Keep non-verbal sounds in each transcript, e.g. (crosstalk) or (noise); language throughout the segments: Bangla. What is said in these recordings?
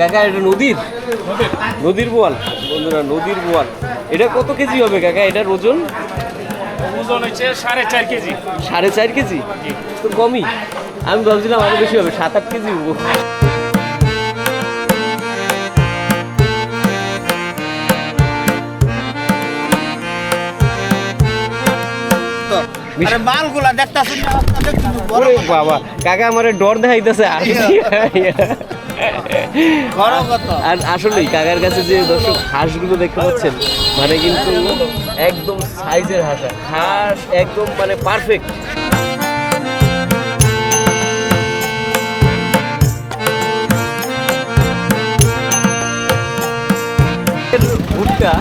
কাকা এটা নদীর? নদীর। বোয়াল। বন্ধুরা নদীর বোয়াল। এটা কত কেজি হবে কাকা? এটার ওজন? ওজন হচ্ছে সাড়ে চার কেজি। সাড়ে চার কেজি? তো কমই। আমি ভাবছিলাম আরও বেশি হবে সাত আট কেজি হব। আরে মালগুলা দেখতাছেন না আপনাদের কিন্তু বড় ওরে বাবা কাকা আমার ডর দেখাইতেছে আর (laughs) (laughs) আর আসলেই কাকার কাছে যে দর্শক হাঁসগুলো দেখতে পাচ্ছেন মানে কিন্তু একদম সাইজের হাঁস হাঁস একদম মানে পারফেক্ট ভুট্টা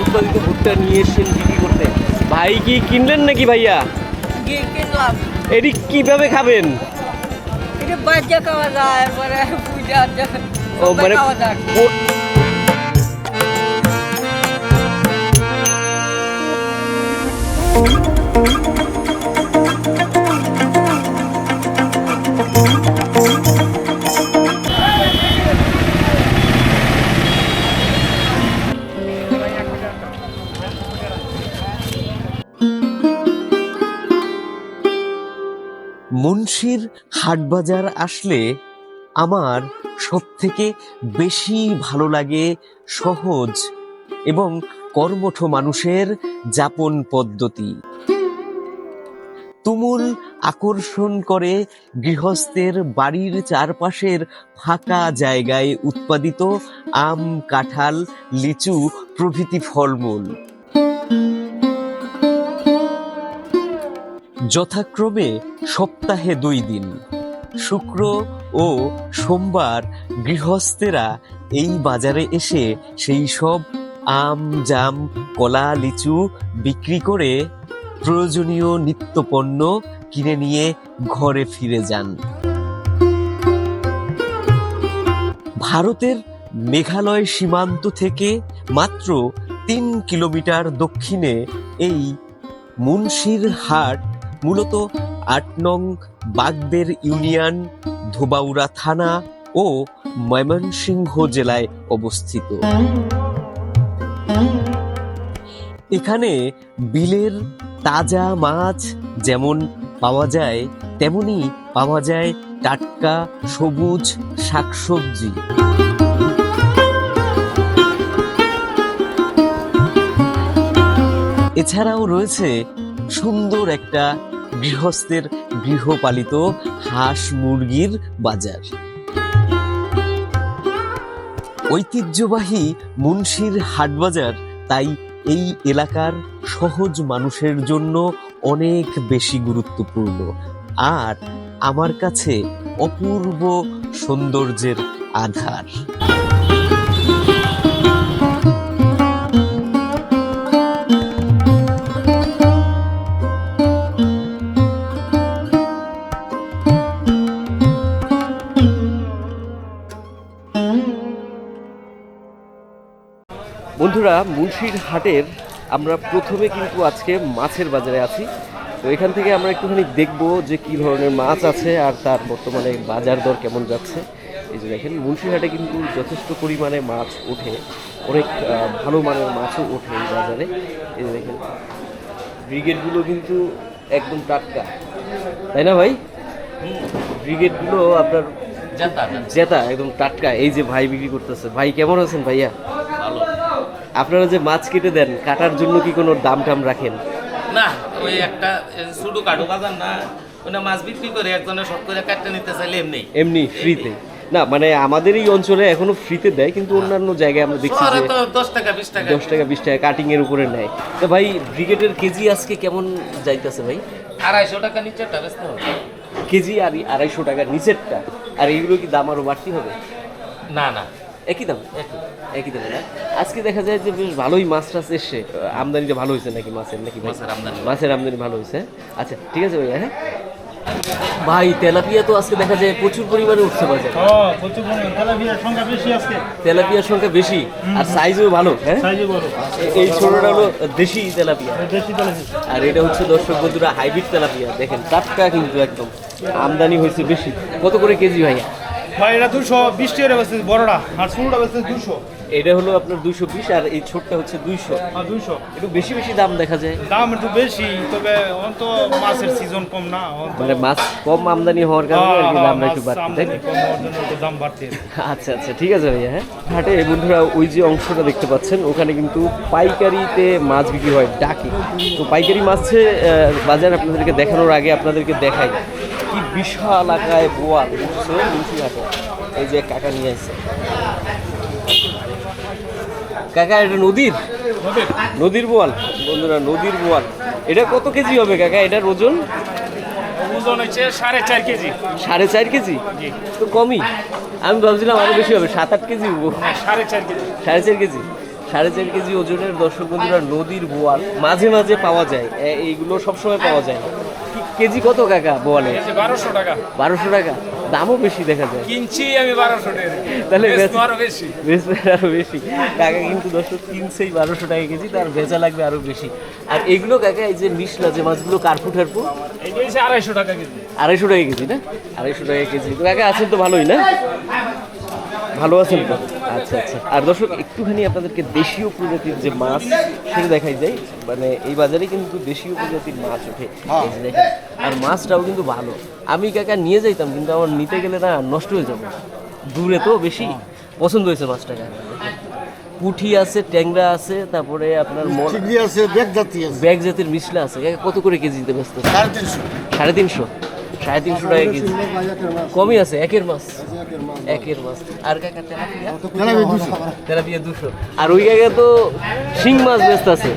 উৎপাদিত ভুট্টা নিয়ে এসেছেন বিক্রি করতে। ভাই কি কিনলেন নাকি ভাইয়া? এটি কীভাবে খাবেন? এটা বাচ্চা খাওয়া যায় ও মানে মুন্সির হাটবাজার আসলে আমার সব থেকে বেশি ভালো লাগে সহজ এবং কর্মঠ মানুষের যাপন পদ্ধতি। তুমুল আকর্ষণ করে গৃহস্থের বাড়ির চারপাশের ফাঁকা জায়গায় উৎপাদিত আম, কাঁঠাল, লিচু প্রভৃতি ফলমূল। যথাক্রমে সপ্তাহে দুই দিন। শুক্র ও সোমবার গৃহস্থেরা এই বাজারে এসে সেই সব আম, জাম, কলা, লিচু বিক্রি করে প্রয়োজনীয় নিত্যপণ্য কিনে নিয়ে ঘরে ফিরে যান। ভারতের মেঘালয় সীমান্ত থেকে মাত্র তিন কিলোমিটার দক্ষিণে এই মুন্সির হাট মূলত আট নং বাগদের ইউনিয়ন ধোবাউড়া থানা ও ময়মনসিংহ জেলায় অবস্থিত। এখানে বিলের তাজা মাছ যেমন পাওয়া যায়, তেমনি পাওয়া যায় টাটকা, সবুজ শাকসবজি। এছাড়াও রয়েছে সুন্দর একটা গৃহস্থের গৃহপালিত হাঁস মুরগির বাজার। ঐতিহ্যবাহী মুন্সির হাটবাজার, তাই এই এলাকার সহজ মানুষের জন্য অনেক বেশি গুরুত্বপূর্ণ। আর আমার কাছে অপূর্ব সৌন্দর্যের আধার। বন্ধুরা মুন্সির হাটের আমরা প্রথমে কিন্তু আজকে মাছের বাজারে আছি। তো এখান থেকে আমরা একটুখানি দেখব যে কি ধরনের মাছ আছে আর তার বর্তমানে বাজার দর কেমন যাচ্ছে। এই যে দেখেন মুন্সির হাটে কিন্তু যথেষ্ট পরিমাণে মাছ ওঠে। অনেক ভালো মানের মাছও ওঠে এই বাজারে। এই যে দেখেন ব্রিগেডগুলো কিন্তু একদম টাটকা। তাই না ভাই? ব্রিগেডগুলো আপনার জেতা একদম টাটকা। এই যে ভাই বিক্রি করতেছে। ভাই কেমন আছেন ভাইয়া? আপনারা যে মাছ কেটে দেন কাটার জন্য কি কোনো দাম টাম রাখেন? না ওই একটা শুধু কাটু বাজার না ওটা মাছ বিক্রি করে একজনের শখ করে কাটতে নিতে চাইলে এমনি। এমনি ফ্রিতে? না মানে আমাদের এই অঞ্চলে এখনও ফ্রিতে দেয় কিন্তু অন্যান্য জায়গায় আমরা দেখছি যে দশ টাকা বিশ টাকা। দশ টাকা বিশ টাকা কাটিং এর উপরে নেয়। তো ভাই ব্রিগেডের কেজি আজকে কেমন যাইতেছে ভাই? আড়াইশো টাকা বেচতে হবে কেজি আর আড়াইশো টাকার নিচেরটা। আর এইগুলো কি দাম আরও বাড়তি হবে? না না। একই দাম? একই দাম না? আজকে দেখা যায় যে বেশ ভালোই মাছ টাছ এসছে। আমদানিটা ভালো হয়েছে নাকি মাছের নাকি মাছের আমদানি। মাছের আমদানি ভালো হয়েছে। আচ্ছা ঠিক আছে ভাইয়া হ্যাঁ? ভাই তেলাপিয়া তো আজকে দেখা যায় প্রচুর পরিমাণে উঠছে বাজারে হ্যাঁ প্রচুর পরিমাণ। তেলাপিয়ার সংখ্যা বেশি আজকে। তেলাপিয়ার সংখ্যা বেশি আর সাইজও ভালো হ্যাঁ? এই ছোটটা হলো দেশি তেলাপিয়া। দেশি তেলাপিয়া। আর এটা হচ্ছে দর্শক বন্ধুরা হাইব্রিড তেলাপিয়া দেখেন টাটকা কিন্তু একদম। আমদানি হয়েছে বেশি। কত করে কেজি ভাইয়া? ভাই এটা দুশো বিশ টাকা বড়টা আর ছোটটা দুশো। এটা হলো আপনার দুইশো বিশ আর এই ছোটটা হচ্ছে দুইশো। দুশো একটু বেশি বেশি দাম দেখা যায়। দাম একটু বেশি তবে অন তো মাছের সিজন কম না মানে মাছ কম আমদানি হওয়ার কারণে আর কি হ্যাঁ, দামটা একটু বাড়তি দাম বাড়তে আচ্ছা আচ্ছা ঠিক আছে ভাইয়া হ্যাঁ। হাটে বন্ধুরা ওই যে অংশটা দেখতে পাচ্ছেন ওখানে কিন্তু পাইকারিতে মাছ বিক্রি হয় ডাকে। তো পাইকারি মাছে বাজার আপনাদেরকে দেখানোর আগে আপনাদেরকে দেখাই। কি বিশাল আকায় বোয়াল উঠছে মুন্সি হাটে এই যে কাকা নিয়ে আসছে। কাকা এটা নদীর? নদীর। বোয়াল। বন্ধুরা নদীর বোয়াল। এটা কত কেজি হবে কাকা? এটার ওজন? ওজন হচ্ছে সাড়ে চার কেজি। সাড়ে চার কেজি? তো কমই। আমি ভাবছিলাম আরও বেশি হবে সাত আট কেজি সাড়ে চার কেজি। সাড়ে চার কেজি? সাড়ে চার কেজি ওজনের দর্শক বন্ধুরা নদীর বোয়াল। মাঝে মাঝে পাওয়া যায়। এইগুলো সবসময় পাওয়া যায় না। কেজি কত কাকা বলে? বারোশো টাকা। বারোশো টাকা? দামও বেশি দেখা যায়। কিনছি আমি বারোশো টাকা তাহলে আরও বেশি। আরও বেশি। কাকা কিন্তু দর্শক কিনছেই বারোশো টাকা কেজি তার বেচা লাগবে আরও বেশি। আর এগুলো কাকা এই যে মিশলা যে মাছগুলো কার্পু ঠারপু আড়াইশো টাকা কেজি। আড়াইশো টাকা কেজি না? আড়াইশো টাকা কেজি। তো কাকা আছেন তো ভালোই না? ভালো আছেন তো? আচ্ছা আচ্ছা। আর দর্শক একটুখানি আপনাদেরকে দেশীয় প্রজাতির যে মাছ সেটা দেখাই যায় মানে এই বাজারে কিন্তু দেশীয় প্রজাতির মাছ ওঠে। দেখেন আর মাছটাও কিন্তু ভালো। আমি কাকা নিয়ে যাইতাম কিন্তু আমার নিতে গেলে না নষ্ট হয়ে যাবে। দূরে তো বেশি। পছন্দ হয়েছে মাছটা পুঠি আছে ট্যাংরা আছে তারপরে আপনার আছে বেগ জাতি আছে। ব্যাগ জাতের মিশলা আছে। কত করে কেজিতে ব্যস্ত? সাড়ে তিনশো। সাড়ে তিনশো? সাড়ে তিনশো টাকা কেজি। কমই আছে একের মাছ। একের মাছ। আর কাকা তেলাপিয়া? দুশো। আর ওই জায়গায় তো শিং মাছ ব্যস্ত আছে।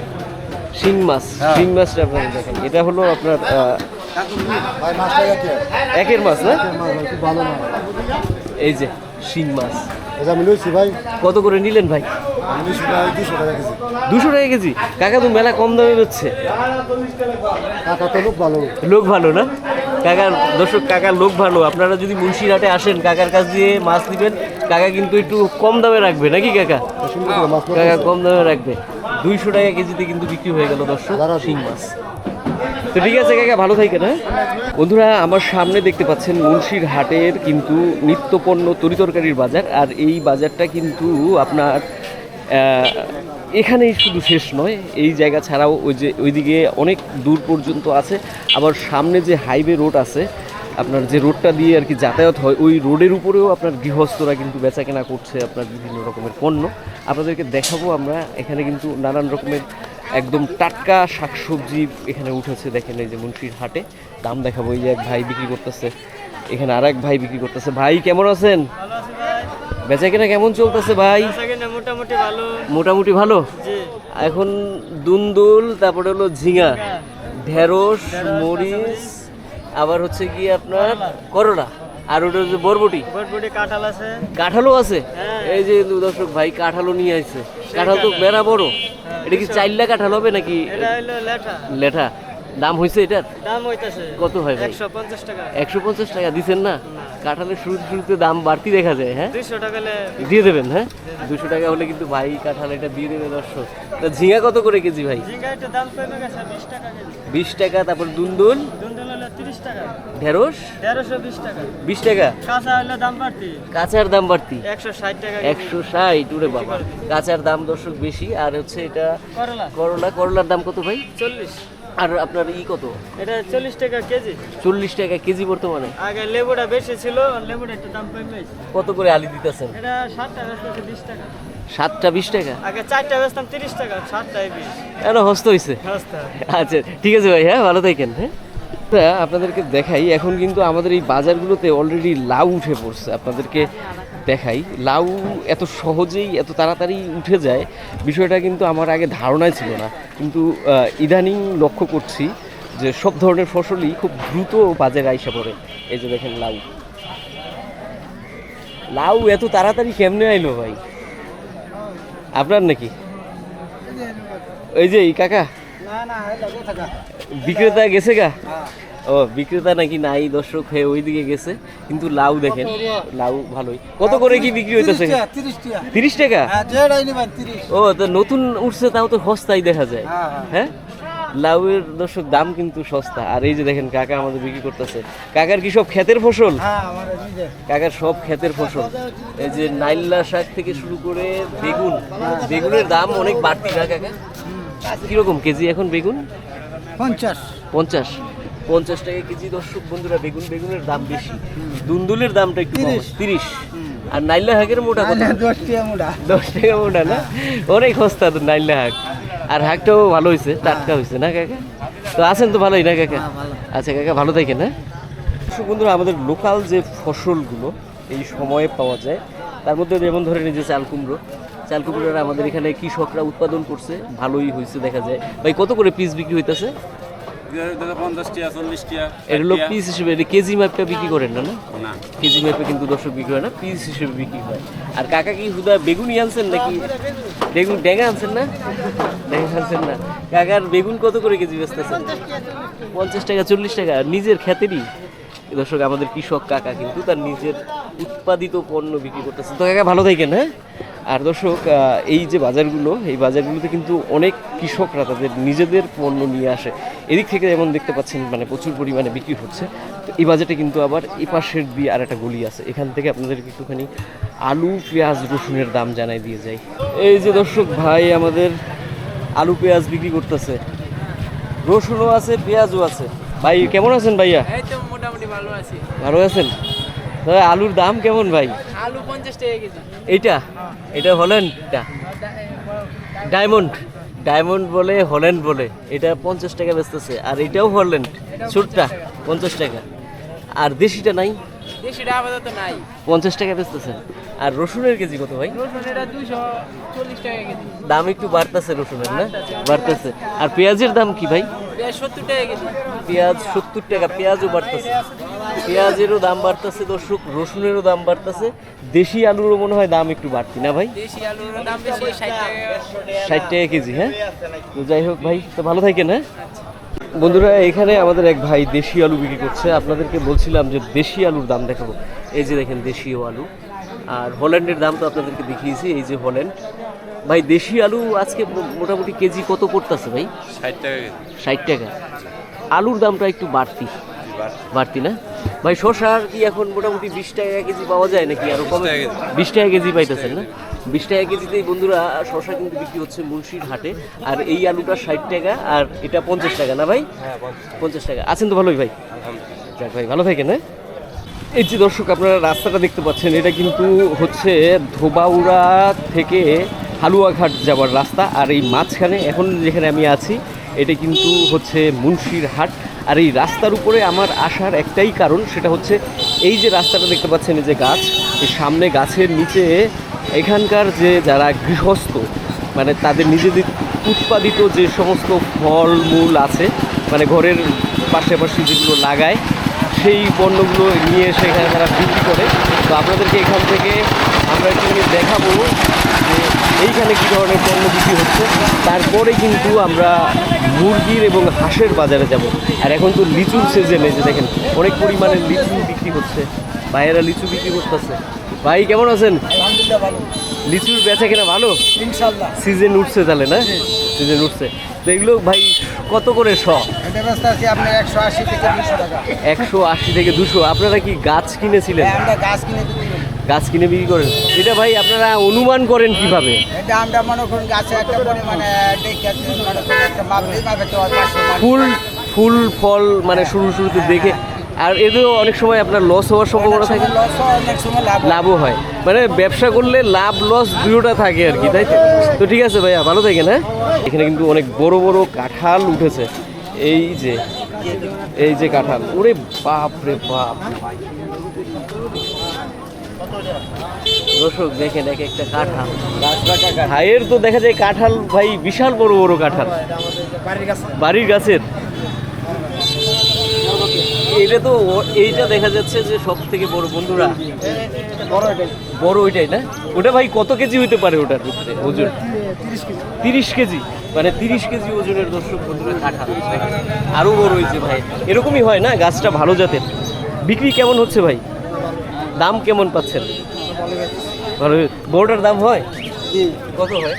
শিং মাছ। শিং মাছটা আপনাকে দেখেন। এটা হলো আপনার একের মাছ না? এই যে শিং মাছ। ভাই কত করে নিলেন ভাই? দুশো টাকা কেজি। কাকা তো মেলা কম দামে হচ্ছে টাকা তো লোক ভালো। লোক ভালো না? কাকার দর্শক, কাকার লোক ভালো। আপনারা যদি মুন্সিরহাটে আসেন, কাকার কাছ দিয়ে মাছ নেবেন, কাকা কিন্তু একটু কম দামে রাখবে, নাকি কাকা? কাকা কম দামে রাখবে। দুইশো টাকা কেজিতে কিন্তু বিক্রি হয়ে গেল দর্শক, শিং মাছ। তো ঠিক আছে কাকা, ভালো থাকেন হ্যাঁ? বন্ধুরা, আমার সামনে দেখতে পাচ্ছেন মুন্সির হাটের কিন্তু নিত্যপণ্য তরিতরকারির বাজার, আর এই বাজারটা কিন্তু আপনার এখানেই শুধু শেষ নয়, এই জায়গা ছাড়াও ওই যে ওইদিকে অনেক দূর পর্যন্ত আছে। আবার সামনে যে হাইওয়ে রোড আছে, আপনার যে রোডটা দিয়ে আর কি যাতায়াত হয়, ওই রোডের উপরেও আপনার গৃহস্থরা কিন্তু বেচা কেনা করছে আপনার বিভিন্ন রকমের পণ্য। আপনাদেরকে দেখাবো আমরা, এখানে কিন্তু নানান রকমের একদম টাটকা শাকসবজি এখানে উঠেছে, দেখেন এই যে মুন্সির হাটে। দাম দেখাবো, এই যে এক ভাই বিক্রি করতেছে। এখানে আর এক ভাই বিক্রি করতেছে। ভাই, কেমন আছেন? বেচা কেনা কেমন চলতেছে ভাই? মোটামুটি ভালো। মোটামুটি ভালো? এখন দুন্দুল তারপরে হলো ঝিঙা ঢেঁড়স মরিচ আবার হচ্ছে কি আপনার করলা আর ওটা হচ্ছে বরবটি। বটবটি কাঁঠাল আছে। কাঁঠালও আছে? হ্যাঁ। এই যে দর্শক ভাই কাঁঠালও নিয়ে আসছে কাঁঠাল তো বেড়া। বড় এটা কি চাইল্লা কাঁঠাল হবে নাকি লেঠা? দাম হয়েছে এটার? দাম হইতাছে। কত হয় ভাই? একশো পঞ্চাশ টাকা। একশো পঞ্চাশ টাকা দিচ্ছেন না? কাঁঠালের শুরুতে শুরুতে দাম বাড়তি দেখা যায় হ্যাঁ? দুইশো টাকা হলে দিয়ে দেবেন হ্যাঁ? দুশো টাকা হলে কিন্তু ভাই কাঁঠাল এটা দিয়ে দেবে দর্শক। তা ঝিঙা কত করে কেজি ভাই? ঝিঙ্গা একটু দাম কমে গেছে বিশ টাকা কেজি। বিশ টাকা তারপর দুন্দুল? দুন্দুল হলো তিরিশ টাকা। ঢেঁড়স? তেরোশো বিশ টাকা। বিশ টাকা? কাঁচা হলে দাম বাড়তি। কাঁচার দাম বাড়তি? একশো ষাট টাকা একশো ষাট উরে বাবা। কাঁচার দাম দর্শক বেশি আর হচ্ছে এটা করলা। করলা। করলার দাম কত ভাই? চল্লিশ। আর আপনার ই কত? এটা চল্লিশ টাকা কেজি। চল্লিশ টাকা কেজি বর্তমানে। আগে লেবুটা বেশি ছিল লেবুটা একটু দাম কমে কত করে আলি দিতেছেন? এটা সাতটা বেচতেছে বিশ টাকা। সাতটা বিশ টাকা? আগে চারটা বেচতাম তিরিশ টাকা সাতটায় বিশ। কেন হস্ত হয়েছে আচ্ছা ঠিক আছে ভাই হ্যাঁ ভালো থাকেন হ্যাঁ। আপনাদেরকে দেখাই। এখন কিন্তু আমাদের এই বাজারগুলোতে অলরেডি লাউ উঠে পড়ছে। আপনাদেরকে দেখাই। লাউ এত সহজেই, এত তাড়াতাড়ি উঠে যায়, বিষয়টা কিন্তু আমার আগে ধারণায় ছিল না। কিন্তু ইদানিং লক্ষ্য করছি যে সব ধরনের ফসলই খুব দ্রুত বাজারে আইসা পড়ে। এই যে দেখেন লাউ। লাউ এত তাড়াতাড়ি কেমনে আইলো ভাই? আপনার নাকি? ওই যে এই কাকা। বিক্রেতা গেছে গা? ও বিক্রেতা নাকি নাই দর্শক হয়ে ওইদিকে গেছে। কিন্তু লাউ দেখেন লাউ ভালোই। কত করে কি বিক্রি হইতেছে? তিরিশ টাকা হ্যাঁ ও তো নতুন উঠছে তাও তো সস্তাই দেখা যায়। হ্যাঁ, হ্যাঁ। লাউয়ের দর্শক দাম কিন্তু সস্তা। আর এই যে দেখেন কাকা আমাদের বিক্রি করতেছে। কাকার কি সব ক্ষেতের ফসল? হ্যাঁ কাকার সব ক্ষেতের ফসল। এই যে নাইল্লা শাক থেকে শুরু করে বেগুন। বেগুনের দাম অনেক বাড়তি না কাকা? কীরকম কেজি এখন বেগুন? পঞ্চাশ। পঞ্চাশ। পঞ্চাশ টাকা কেজি দর্শক বন্ধুরা বেগুন বেগুনের দাম বেশি। দুন্দুলের দামটা একটু তিরিশ। আর নাইল্লা হাঁকের মোটা দশ টাকা মুড়া দশ টাকা মোটা না? অনেক সস্তা তো নাইল্লা হাঁক আর হাঁকটাও ভালো হয়েছে টাটকা হয়েছে না কাকা? তো আছেন তো ভালোই না কাকা? আচ্ছা কাকা ভালো থাকেন না দর্শক বন্ধুরা আমাদের লোকাল যে ফসলগুলো এই সময়ে পাওয়া যায় তার মধ্যে যেমন ধরে যে চাল কুমড়ো চাল আমাদের এখানে কৃষকরা উৎপাদন করছে ভালোই হয়েছে দেখা যায়। ভাই কত করে পিস বিক্রি হইতেছে? এটা পিস হিসেবে এটা কেজি মাপটা বিক্রি করেন না না? কেজি মাপে কিন্তু দর্শক বিক্রি হয় না পিস হিসেবে বিক্রি হয়। আর কাকা কি হুদা বেগুনি আনছেন নাকি? বেগুন ডেঙ্গা আনছেন না? ডেঙ্গা আনছেন না। কাকার বেগুন কত করে কেজি বেচতেছেন? পঞ্চাশ টাকা চল্লিশ টাকা নিজের খ্যাতেরই। দর্শক আমাদের কৃষক কাকা কিন্তু তার নিজের উৎপাদিত পণ্য বিক্রি করতেছে। তো কাকা ভালো থাকেন হ্যাঁ? আর দর্শক এই যে বাজারগুলো এই বাজারগুলোতে কিন্তু অনেক কৃষকরা তাদের নিজেদের পণ্য নিয়ে আসে। এদিক থেকে যেমন দেখতে পাচ্ছেন মানে প্রচুর পরিমাণে বিক্রি হচ্ছে। তো এই বাজারটা কিন্তু আবার এই পাশের দিয়ে আর একটা গলি আছে। এখান থেকে আপনাদেরকে একটুখানি আলু পেঁয়াজ রসুনের দাম জানাই দিয়ে যাই। এই যে দর্শক ভাই আমাদের আলু পেঁয়াজ বিক্রি করতেছে। রসুনও আছে পেঁয়াজও আছে। ভাই কেমন আছেন ভাইয়া? মোটামুটি ভালো আছি। ভালো আছেন? তো আলুর দাম কেমন ভাই? আলু পঞ্চাশ টাকা কেজি। এইটা? এটা হলেন ডায়মন্ড। ডায়মন্ড বলে হল্যান্ড বলে। এটা পঞ্চাশ টাকা বেচতেছে। আর এটাও হল্যান্ড। ছোটটা পঞ্চাশ টাকা। আর দেশিটা নাই? দেশিটা আপাতত নাই। পঞ্চাশ টাকা বেচতেছেন আর রসুনের কেজি কত ভাই? রসুন দুইশো চল্লিশ টাকা কেজি। দাম একটু বাড়তেছে রসুনের না? বাড়তেছে আর পেঁয়াজের দাম কি ভাই? পেঁয়াজ সত্তর টাকা কেজি। পেঁয়াজ সত্তর টাকা পেঁয়াজও বাড়তেছে। পেঁয়াজেরও দাম বাড়তেছে দর্শক রসুনেরও দাম বাড়তেছে। দেশি আলুরও মনে হয় দাম একটু বাড়তি না ভাই? দেশি আলুর দাম বেশি ষাট টাকা। ষাট টাকা কেজি হ্যাঁ? তো যাই হোক ভাই তো ভালো থাকেন হ্যাঁ? বন্ধুরা এখানে আমাদের এক ভাই দেশি আলু বিক্রি করছে। আপনাদেরকে বলছিলাম যে দেশি আলুর দাম দেখাবো। এই যে দেখেন দেশীয় আলু। আর হল্যান্ডের দাম তো আপনাদেরকে দেখিয়েছি এই যে হল্যান্ড। ভাই দেশি আলু আজকে মোটামুটি কেজি কত পড়তেছে ভাই? ষাট টাকা ষাট টাকা। আলুর দামটা একটু বাড়তি। বাড়তি। না? ভাই শসার কি এখন মোটামুটি বিশ টাকা কেজি পাওয়া যায় নাকি? আরও কমে বিশ টাকা কেজি পাইতেছেন না? বিশ টাকা কেজিতেই বন্ধুরা শসা কিন্তু বিক্রি হচ্ছে মুন্সির হাটে। আর এই আলুটা ষাট টাকা আর এটা পঞ্চাশ টাকা না ভাই? পঞ্চাশ। টাকা। আছেন তো ভালোই ভাই? যাক ভাই ভালো থাকেন হ্যাঁ? এই যে দর্শক আপনারা রাস্তাটা দেখতে পাচ্ছেন এটা কিন্তু হচ্ছে ধোবাউড়া থেকে হালুয়াঘাট যাওয়ার রাস্তা। আর এই মাঝখানে এখন যেখানে আমি আছি এটা কিন্তু হচ্ছে মুন্সির হাট। আর এই রাস্তার উপরে আমার আসার একটাই কারণ সেটা হচ্ছে এই যে রাস্তাটা দেখতে পাচ্ছেন এই যে গাছ এই সামনে গাছের নিচে এখানকার যে যারা গৃহস্থ মানে তাদের নিজেদের উৎপাদিত যে সমস্ত ফল, মূল আছে মানে ঘরের পাশাপাশি যেগুলো লাগায়, সেই পণ্যগুলো নিয়ে এসে এখানে তারা বিক্রি করে। তো আপনাদেরকে এখান থেকে আমরা একটুখানি দেখাবো যে এইখানে কী ধরনের পণ্য বিক্রি হচ্ছে। তারপরে কিন্তু আমরা মুরগির এবং হাঁসের বাজারে যাব। আর এখন তো লিচুর সিজনে যে দেখেন, অনেক পরিমাণে লিচু বিক্রি হচ্ছে। ভাইয়েরা লিচু বিক্রি করতেছে। ভাই কেমন আছেন? আলহামদুলিল্লাহ ভালো লিচুর বেচা কিনা ভালো? ইনশাল্লাহ। সিজন উঠছে তাহলে না? সিজন উঠছে। তো এগুলো ভাই কত করে শ? এটা ব্যবস্থা আছে আপনার একশো আশি থেকে দুশো টাকা। একশো আশি থেকে দুশো। আপনারা কি গাছ কিনেছিলেন? হ্যাঁ, আমরা গাছ কিনে গাছ কিনে বিক্রি করেন। এটা ভাই আপনারা অনুমান করেন কীভাবে? এটা আমরা মনে করুন গাছে একটা পরিমাণে। ফুল ফুল ফল মানে শুরু শুরুতে দেখে আর এদেরও অনেক সময় আপনার লস হওয়ার সম্ভাবনা থাকে। লাভও হয়। মানে ব্যবসা করলে লাভ লস দুটোটা থাকে আর কি তাই তো? তো ঠিক আছে ভাইয়া ভালো থাকেন হ্যাঁ? এখানে কিন্তু অনেক বড় বড় কাঁঠাল উঠেছে। এই যে এই যে কাঁঠাল। ওরে বাপ রে বাপ। দর্শক দেখেন এক একটা কাঁঠাল। ভাইয়ের তো দেখা যায় কাঁঠাল ভাই বিশাল বড় বড় কাঁঠাল। বাড়ির গাছের। এটা তো এইটা দেখা যাচ্ছে যে সব থেকে বড় বন্ধুরা। বড় ওইটাই না? ওটা ভাই কত কেজি হইতে পারে ওটার ভিতরে ওজন? তিরিশ কেজি। মানে তিরিশ কেজি ওজনের দর্শক বন্ধুরা কাঁঠাল আরও বড় হয়েছে ভাই। এরকমই হয় না? গাছটা ভালো জাতের। বিক্রি কেমন হচ্ছে ভাই? দাম কেমন পাচ্ছেন? ভালো বড়টার দাম হয়? কত হয়?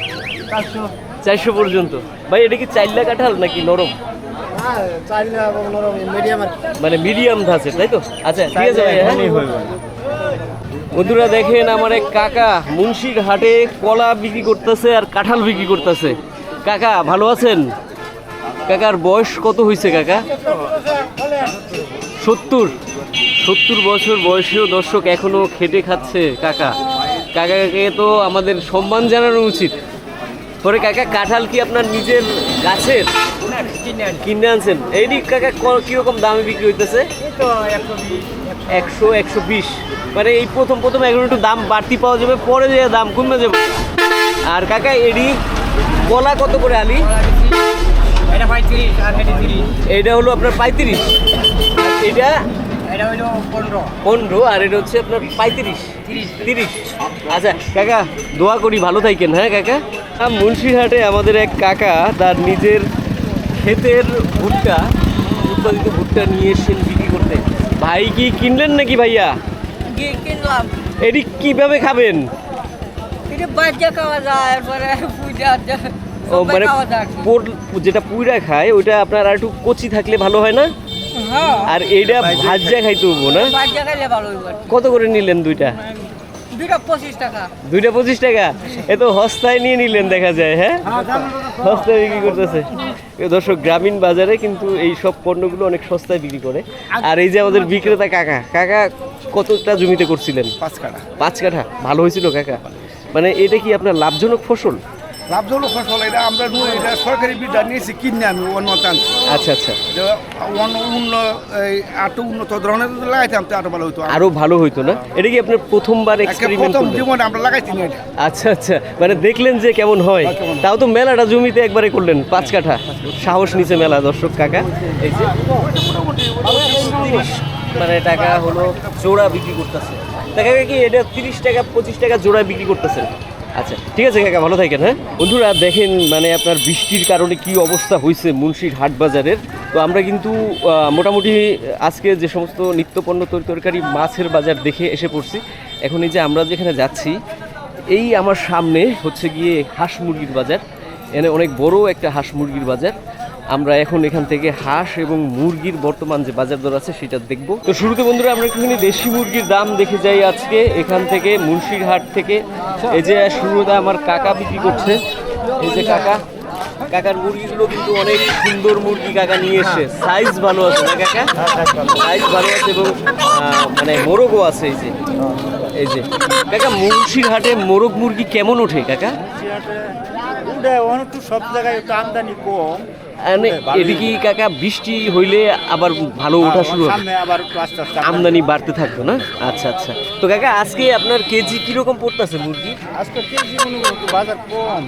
চারশো পর্যন্ত। ভাই এটা কি চাইল্লা কাঁঠাল নাকি নরম? মানে মিডিয়াম ধাঁচের তাই তো? আচ্ছা ঠিক আছে ভাই হ্যাঁ। বন্ধুরা দেখেন আমার এক কাকা মুন্সির হাটে কলা বিক্রি করতেছে আর কাঁঠাল বিক্রি করতেছে। কাকা ভালো আছেন? কাকার বয়স কত হয়েছে কাকা? সত্তর। সত্তর বছর বয়সেও দর্শক এখনও খেটে খাচ্ছে কাকা। কাকাকে তো আমাদের সম্মান জানানো উচিত। পরে কাকা কাঁঠাল কি আপনার নিজের গাছের? কিনে আনছেন? এইটি কাকা ক- কীরকম দামে বিক্রি হইতেছে? একশো একশো বিশ। মানে এই প্রথম প্রথম এখন একটু দাম বাড়তি পাওয়া যাবে পরে যে দাম কমে যাবে। আর কাকা এডি কলা কত করে আলি? এটা হলো আপনার পঁয়ত্রিশ। এটা? পনেরো আর এটা হচ্ছে আপনার পঁয়ত্রিশ। তিরিশ। তিরিশ। আচ্ছা কাকা দোয়া করি ভালো থাকেন হ্যাঁ কাকা? মুন্সিরহাটে আমাদের এক কাকা তার নিজের ক্ষেতের ভুট্টা উৎপাদিত ভুট্টা নিয়ে এসেছেন বিক্রি করতে। ভাই কি কিনলেন নাকি ভাইয়া? কিনলাম। এটি কীভাবে খাবেন? ও মানে যেটা পুইরা খায় ওইটা আপনার আর একটু কচি থাকলে ভালো হয় না? হ্যাঁ। আর এইটা ভাজ্যা খাইতে হব না? কত করে নিলেন দুইটা? দুইটা পঁচিশ টাকা। দুইটা পঁচিশ টাকা? এ তো হস্তায় নিয়ে নিলেন দেখা যায় হ্যাঁ? হস্তায় বিক্রি করতেছে। এ দর্শক গ্রামীণ বাজারে কিন্তু এই সব পণ্যগুলো অনেক সস্তায় বিক্রি করে। আর এই যে আমাদের বিক্রেতা কাকা কাকা কতটা জমিতে করছিলেন? পাঁচ কাঠা। পাঁচ কাঠা? ভালো হয়েছিল কাকা? মানে এটা কি আপনার লাভজনক ফসল? লাভজনক ফসল এটা আমরা নু- এটা সরকারি বিদ্যা নিয়েছি কিনে আমি উন্নত আনছি আচ্ছা আচ্ছা। যে অন্য উন্ন এই আটো উন্নত ধরনের লাগাইতাম তো আরও ভালো হতো আরও ভালো হইতো না? এটা কি আপনার প্রথমবার এক্সপেরিমেন্ট প্রথম জীবনে আমরা লাগাইছি না এটা। আচ্ছা আচ্ছা। মানে দেখলেন যে কেমন হয়। তাও তো মেলাটা জমিতে একবারে করলেন পাঁচ কাঠা। সাহস নিচে মেলা দর্শক কাকা। এই যে মানে টাকা হলো জোড়া বিক্রি করতেছে। দেখা কি এটা তিরিশ টাকা পঁচিশ টাকা জোড়া বিক্রি করতেছেন? আচ্ছা ঠিক আছে কাকা, ভালো থাকেন হ্যাঁ? বন্ধুরা, দেখেন মানে আপনার বৃষ্টির কারণে কি অবস্থা হয়েছে মুন্সির হাট বাজারের তো আমরা কিন্তু মোটামুটি আজকে যে সমস্ত নিত্যপণ্য তরি, তরকারি মাছের বাজার দেখে এসে পড়ছি। এখন এই যে আমরা যেখানে যাচ্ছি, এই আমার সামনে হচ্ছে গিয়ে হাঁস মুরগির বাজার। এখানে অনেক বড় একটা হাঁস মুরগির বাজার। আমরা এখন এখান থেকে হাঁস এবং মুরগির বর্তমান যে বাজার দর আছে সেটা দেখব। তো শুরুতে বন্ধুরা, আমরা একটুখানি দেশি মুরগির দাম দেখে যাই আজকে। এখান থেকে মুন্সিরহাট থেকে। এই যে শুরুতে আমার কাকা বিক্রি করছে। এই যে কাকা, কাকার মুরগিগুলো কিন্তু অনেক সুন্দর মুরগি কাকা নিয়ে এসে সাইজ ভালো আছে না কাকা? সাইজ ভালো আছে এবং মানে মোরগও আছে এই যে। এই যে। কাকা মুন্সির হাটে মোরগ মুরগি কেমন ওঠে কাকা? সব জায়গায় একটু আমদানি কম। এদিকে কাকা বৃষ্টি হইলে আবার ভালো ওঠা শুরু হবে। আমদানি বাড়তে থাকবে না? আচ্ছা আচ্ছা। তো কাকা আজকে আপনার কেজি কীরকম পড়তেছে মুরগি? আজকে কেজি মনে বাজার কম।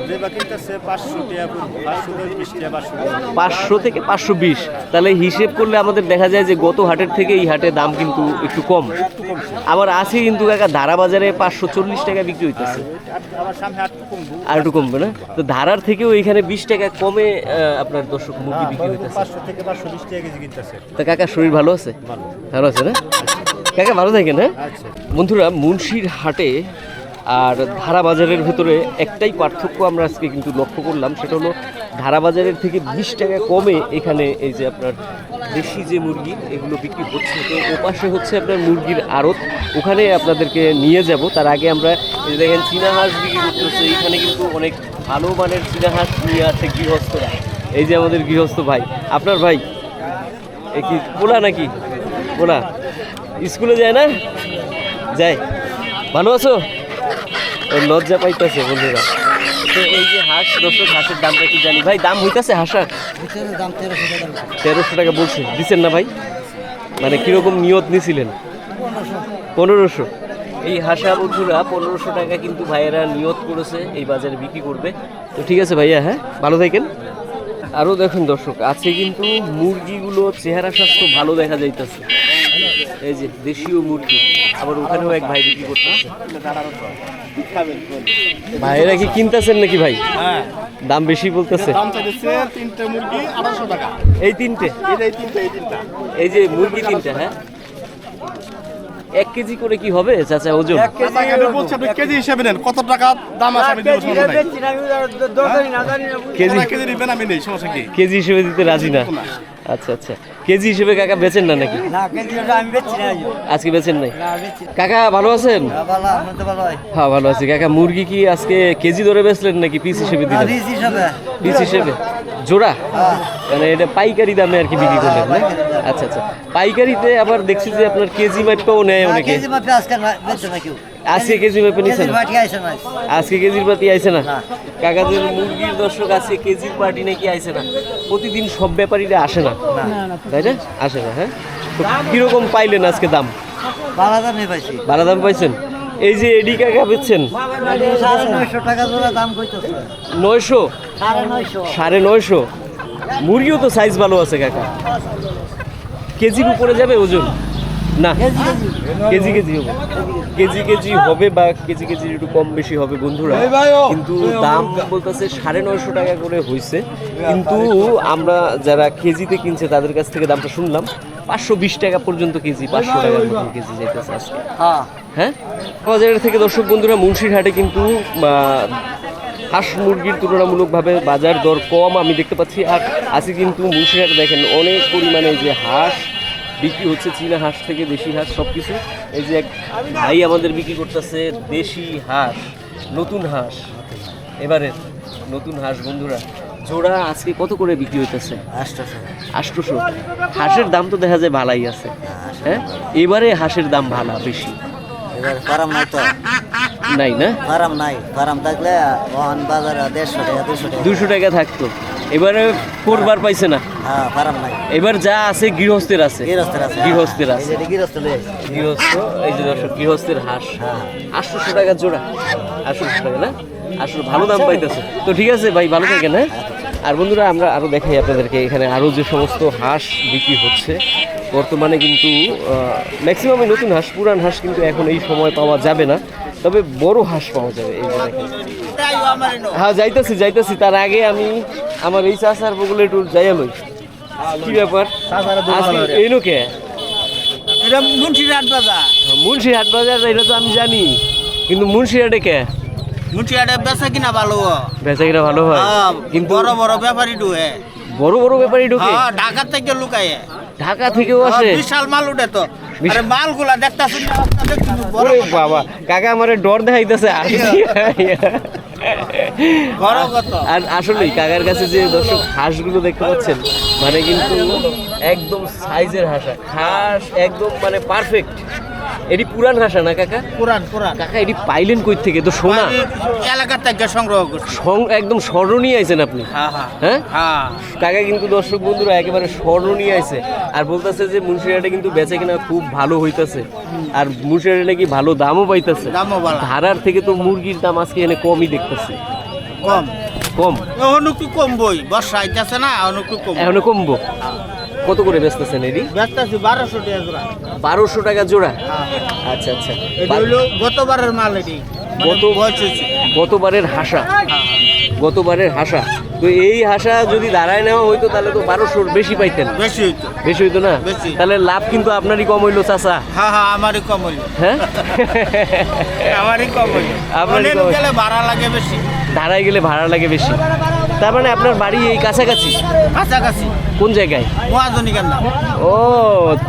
পাঁচশো থেকে পাঁচশো বিশ। তাহলে হিসেব করলে আমাদের দেখা যায় যে গত হাটের থেকে এই হাটে দাম কিন্তু একটু কম। আবার আছে কিন্তু কাকা ধারা বাজারে পাঁচশো চল্লিশ টাকা বিক্রি হইতেছে। আর একটু কমবো। না? তো ধারার থেকেও এখানে বিশ টাকা কমে আপনার দর্শক মুরগি বিক্রি হইতেছে পাঁচশো থেকে পাঁচশো বিশ টাকা কেজি কিনতেছে। তা কাকা শরীর ভালো আছে? ভালো। আছে না? কাকা ভালো থাকেন হ্যাঁ? আচ্ছা। বন্ধুরা মুন্সির হাটে আর ধারা বাজারের ভেতরে একটাই পার্থক্য আমরা আজকে কিন্তু লক্ষ্য করলাম সেটা হলো ধারা বাজারের থেকে বিশ টাকা কমে এখানে এই যে আপনার দেশি যে মুরগি এগুলো বিক্রি হচ্ছে। তো ওপাশে হচ্ছে আপনার মুরগির আড়ত। ওখানে আপনাদেরকে নিয়ে যাব। তার আগে আমরা এই দেখেন চীনা হাঁস বিক্রি করতেছে। এখানে কিন্তু অনেক ভালো মানের চীনা হাঁস নিয়ে আছে গৃহস্থরা। এই যে আমাদের গৃহস্থ ভাই। আপনার ভাই? এ কি পোলা নাকি? পোলা স্কুলে যায় না? যায়। ভালো আছো? লজ্জা পাইতেছে বন্ধুরা। তো এই যে হাঁস দর্শক হাঁসের দামটা কি জানি? ভাই দাম হইতাছে হাঁসার? তেরোশো টাকা বলছে। দিচ্ছেন না ভাই? মানে কীরকম নিয়ত নিছিলেন? পনেরোশো। এই হাঁসা বন্ধুরা পনেরোশো টাকা কিন্তু ভাইয়েরা নিয়ত করেছে এই বাজারে বিক্রি করবে। তো ঠিক আছে ভাইয়া হ্যাঁ? ভালো থাকেন। আরও দেখুন দর্শক আছে কিন্তু মুরগিগুলো চেহারা স্বাস্থ্য ভালো দেখা যাইতেছে। এই যে দেশীয় মুরগি আবার ওখানেও এক ভাই বিক্রি করতেছে। ভাইয়েরা কি কিনতেছেন নাকি ভাই? হ্যাঁ। দাম বেশি বলতেছে। এই তিনটা। এই যে মুরগি তিনটে হ্যাঁ? এক কেজি করে কি হবে চাচা ওজন? কেজি হিসাবে নেন কত টাকা দাম আছে আমি দেবো সমস্যা নাই কেজি কেজি নেবেন আমি নেই কেজি হিসেবে দিতে রাজি না। আচ্ছা আচ্ছা। কেজি হিসেবে কাকা বেচেন না নাকি? না কেজি আমি বেচছি না আজকে বেচেন নাই? কাকা ভালো আছেন? হয় হ্যাঁ ভালো আছি। কাকা মুরগি কি আজকে কেজি ধরে বেচলেন নাকি পিস হিসেবে দিলেন? পিস হিসেবে। জোড়া? মানে এটা পাইকারি দামে আর কি বিক্রি করলেন না? আচ্ছা আচ্ছা। পাইকারিতে আবার দেখছি যে আপনার কেজি মাপটাও নেয় অনেকে। কেজি আজকে না আজকে কেজি বাটি আইসে না। আজকে কেজির পাতি আইছে না। কাকাদের মুরগির দর্শক আজকে কেজির পার্টি নাকি আইছে না? প্রতিদিন সব ব্যাপারীরা আসে না? তাই না? আসে না হ্যাঁ? তো কীরকম পাইলেন আজকে দাম? বারো দামে পাইছি। ভালো দাম পাইছেন? এই যে এডি কাকা বেচছেন? নয়শো সাড়ে নয়শো। মুরগিও তো সাইজ ভালো আছে কাকা। কেজির উপরে যাবে ওজন? না কেজি কেজি হবে। কেজি কেজি হবে বা কেজি কেজি একটু কম বেশি হবে বন্ধুরা। কিন্তু দাম বলতেছে সাড়ে নয়শো টাকা করে হয়েছে কিন্তু আমরা যারা কেজিতে কিনছে তাদের কাছ থেকে দামটা শুনলাম। পাঁচশো বিশ টাকা পর্যন্ত কেজি পাঁচশো টাকার মতন কেজি যাইতেছে আজকে। হ্যাঁ। হ্যাঁ? বাজারের থেকে দর্শক বন্ধুরা মুন্সির হাটে কিন্তু হাঁস মুরগির তুলনামূলকভাবে বাজার দর কম আমি দেখতে পাচ্ছি। আর আজকে কিন্তু মুন্সির হাটে দেখেন অনেক পরিমাণে যে হাঁস বিক্রি হচ্ছে চীনা হাঁস থেকে দেশি হাঁস সব কিছু এই যে এক ভাই আমাদের বিক্রি করতেছে দেশি হাঁস নতুন হাঁস। এবারে নতুন হাঁস বন্ধুরা জোড়া আজকে কত করে বিক্রি হইতেছে? আষ্টশো হাঁসের দাম তো দেখা যায় ভালাই আছে। হ্যাঁ? এবারে হাঁসের দাম ভালো বেশি। ফার্ম নাই তো। নাই না? ফার্ম নাই। ফার্ম থাকলে বাজারে দেড়শো টাকা দুশো টাকা। দুশো টাকা থাকতো। এবারে করবার পাইছে না। হ্যাঁ এবার যা আছে গৃহস্থের আছে। গৃহস্থের আছে গৃহস্থের এই আছে যে গৃহস্থ এই যে দর্শক গৃহস্থের হাঁস। আটশোশো টাকা জোড়া। আটশোশো টাকা না? আসলে ভালো দাম পাইতেছে। তো ঠিক আছে ভাই ভালো থাকেন হ্যাঁ? আর বন্ধুরা আমরা আরও দেখাই আপনাদেরকে। এখানে আরও যে সমস্ত হাঁস বিক্রি হচ্ছে বর্তমানে কিন্তু ম্যাক্সিমামই নতুন হাঁস পুরান হাঁস কিন্তু এখন এই সময় পাওয়া যাবে না। তবে বড় হাঁস পাওয়া যাবে এই দেখেন। হ্যাঁ যাইতেছি যাইতেছি। তার আগে আমি আমার এই চাষার বগুলে একটু যাইয়া লই কি ব্যাপার? এটা মুন্সিরহাট বাজার। মুন্সিহাট বাজার এটা তো আমি জানি। কিন্তু মুন্সিহাটে কে? মুন্সিরহাটে বেচা কিনা ভালো। বেচা কিনা ভালো হয়। হ্যাঁ, কিন্তু বড় বড় ব্যাপারী ঢুকে। বড় বড় ব্যাপারই ঢোকে? হ্যাঁ ঢাকা থেকে লুকায়। ঢাকা থেকেও আসে? বিশাল মাল উঠে তো। আরে মালগুলা না ওরে বাবা কাকা আমারে ডর দেখাইতেছে? আর আসলেই, কাকার কাছে যে দর্শক হাঁসগুলো দেখতে পাচ্ছেন মানে কিন্তু একদম সাইজের হাঁসা, হাঁস একদম মানে পারফেক্ট এটি পুরান হাঁসা না কাকা? পুরান পুরান। কাকা এটি পাইলেন কই থেকে তো সোনা এলাকা থেকে সংগ্রহ করছি। একদম স্মরণীয় আইছেন আপনি। হ্যাঁ হ্যাঁ। হ্যাঁ? হ্যাঁ। কাকা কিন্তু দর্শক বন্ধুরা একেবারে স্মরণীয় আছে আর বলতেছে যে মুন্সিরহাটে কিন্তু বেচে কিনা খুব ভালো হইতাছে। আর মুন্সিরহাটে নাকি ভালো দামও পাইতেছে? দামও ভালো। ধারার থেকে তো মুরগির দাম আজকে এনে কমই দেখতেছি। কম। কম? এখন একটু কম বই বর্ষা আইতাছে না এখন একটু কম এখনও কমবো? কত করে বেচতেছেন এটি? ব্যস্ত আছি বারোশো টাকা জোড়া। বারোশো টাকা জোড়া? আচ্ছা আচ্ছা। এটা হইল গতবারের মাল এটি। গত গতবারের হাসা। গতবারের হাসা। তো এই হাসা যদি দাঁড়ায় নেওয়া হইতো তাহলে তো বারোশোর বেশি পাইতেন। বেশি হইতো। বেশি হইতো না? তাহলে লাভ কিন্তু আপনারই কম হইল চাচা। হ্যাঁ হ্যাঁ আমারই কম হইল। হ্যাঁ? আমারই কম হইল। হইল। গেলে ভাড়া লাগে বেশি। ধারায় গেলে ভাড়া লাগে বেশি। তার মানে আপনার বাড়ি এই কাছাকাছি? কাছাকাছি। কোন জায়গায়? ও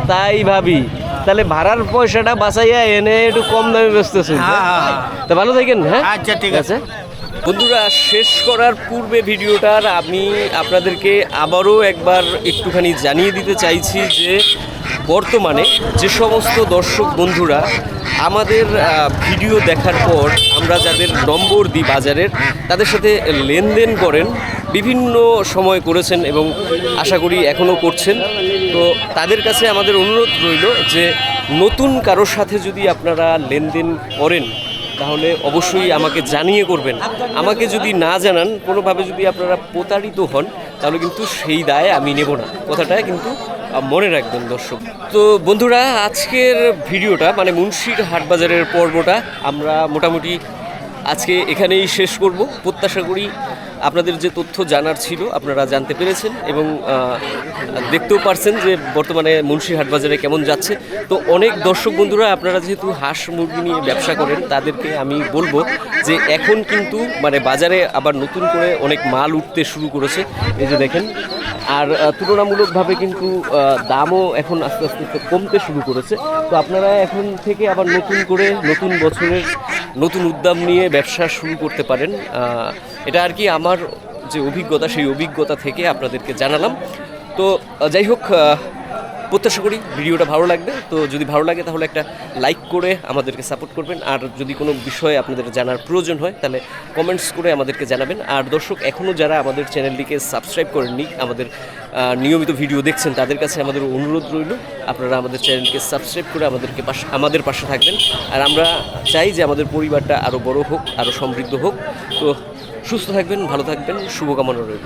তাই ভাবি। তাহলে ভাড়ার পয়সাটা বাঁচাইয়া এনে একটু কম দামে বেচতেছেন হ্যাঁ, হ্যাঁ, হ্যাঁ। তা ভালো থাকেন হ্যাঁ? আচ্ছা, ঠিক আছে। বন্ধুরা শেষ করার পূর্বে ভিডিওটার আমি আপনাদেরকে আবারও একবার একটুখানি জানিয়ে দিতে চাইছি যে বর্তমানে যে সমস্ত দর্শক বন্ধুরা আমাদের ভিডিও দেখার পর আমরা যাদের নম্বর দিই বাজারের, তাদের সাথে লেনদেন করেন, বিভিন্ন সময় করেছেন এবং আশা করি এখনও করছেন। তো তাদের কাছে আমাদের অনুরোধ রইল যে নতুন কারোর সাথে যদি আপনারা লেনদেন করেন, তাহলে অবশ্যই আমাকে জানিয়ে করবেন। আমাকে যদি না জানান, কোনোভাবে যদি আপনারা প্রতারিত হন, তাহলে কিন্তু সেই দায় আমি নেব না। কথাটা কিন্তু মনে রাখবেন দর্শক। তো বন্ধুরা আজকের ভিডিওটা মানে মুন্সির হাটবাজারের পর্বটা আমরা মোটামুটি আজকে এখানেই শেষ করব। প্রত্যাশা করি আপনাদের যে তথ্য জানার ছিল আপনারা জানতে পেরেছেন এবং দেখতেও পারছেন যে বর্তমানে মুন্সি হাট বাজারে কেমন যাচ্ছে। তো অনেক দর্শক বন্ধুরা, আপনারা যেহেতু হাঁস মুরগি নিয়ে ব্যবসা করেন, তাদেরকে আমি বলব যে এখন কিন্তু মানে বাজারে আবার নতুন করে অনেক মাল উঠতে শুরু করেছে। এই যে দেখেন, আর তুলনামূলকভাবে কিন্তু দামও এখন আস্তে আস্তে কমতে শুরু করেছে। তো আপনারা এখন থেকে আবার নতুন করে নতুন বছরের নতুন উদ্যম নিয়ে ব্যবসা শুরু করতে পারেন। এটা আর কি আমার যে অভিজ্ঞতা, সেই অভিজ্ঞতা থেকে আপনাদেরকে জানালাম। তো যাই হোক প্রত্যাশা করি ভিডিওটা ভালো লাগবে। তো যদি ভালো লাগে তাহলে একটা লাইক করে আমাদেরকে সাপোর্ট করবেন। আর যদি কোনো বিষয়ে আপনাদের জানার প্রয়োজন হয় তাহলে কমেন্টস করে আমাদেরকে জানাবেন। আর দর্শক এখনও যারা আমাদের চ্যানেলটিকে সাবস্ক্রাইব করেননি, আমাদের নিয়মিত ভিডিও দেখছেন, তাদের কাছে আমাদের অনুরোধ রইল, আপনারা আমাদের চ্যানেলকে সাবস্ক্রাইব করে আমাদেরকে পাশে, আমাদের পাশে থাকবেন। আর আমরা চাই যে আমাদের পরিবারটা আরও বড় হোক আরও সমৃদ্ধ হোক। তো সুস্থ থাকবেন, ভালো থাকবেন, শুভকামনা রইল।